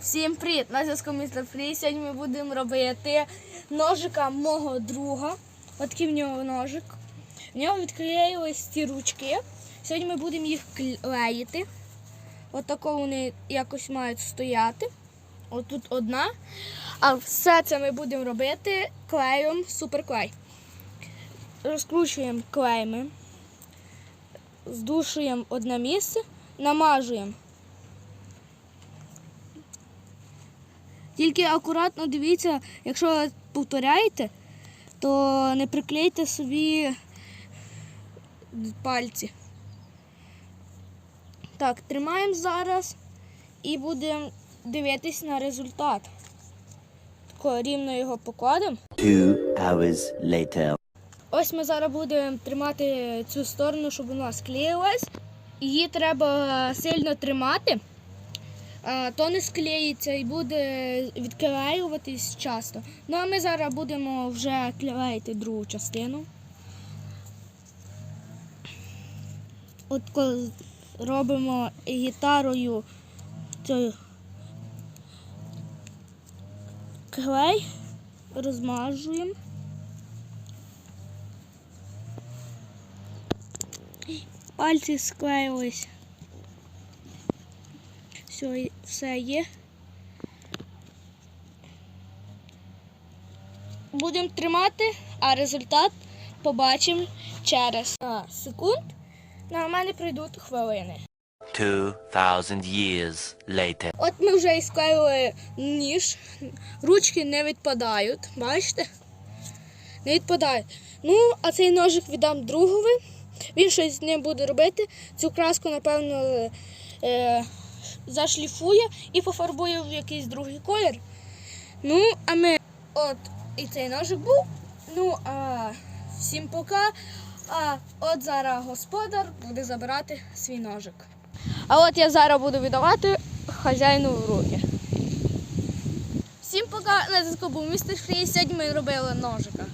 Всім привіт! На зв'язку містер Фрі. Сьогодні ми будемо робити ножика мого друга. От такий в нього ножик. В нього відклеїлись ці ручки. Сьогодні ми будемо їх клеїти. От тако вони якось мають стояти. От тут одна. А все це ми будемо робити клеєм суперклей. Розкручуємо клейми, здушуємо одне місце, намажуємо. Тільки акуратно дивіться, якщо повторяєте, то не приклейте собі пальці. Так, тримаємо зараз і будемо дивитись на результат. Тако рівно його покладемо. Hours later. Ось ми зараз будемо тримати цю сторону, щоб вона склеїлась. Її треба сильно тримати, то не склеїться і буде відклеюватись часто. Ну а ми зараз будемо вже клеїти другу частину. От коли робимо гітарою цей клей, розмажуємо. Пальці склеїлись. Все, все є. Будемо тримати, а результат побачимо через а, секунд. А в мене пройдуть хвилини. Years later. От ми вже і склеїли ніж. Ручки не відпадають, бачите? Не відпадають. Ну, а цей ножик віддам другові. Він щось з ним буде робити. Цю краску, напевно, е, зашліфує і пофарбує в якийсь другий колір. Ну, а ми от і цей ножик був. Ну, а всім пока. А от зараз господар буде забирати свій ножик. А от я зараз буду віддавати хазяїну в руки. Всім пока на зв'язку був містер Фрі. Сьогодні ми робили ножика.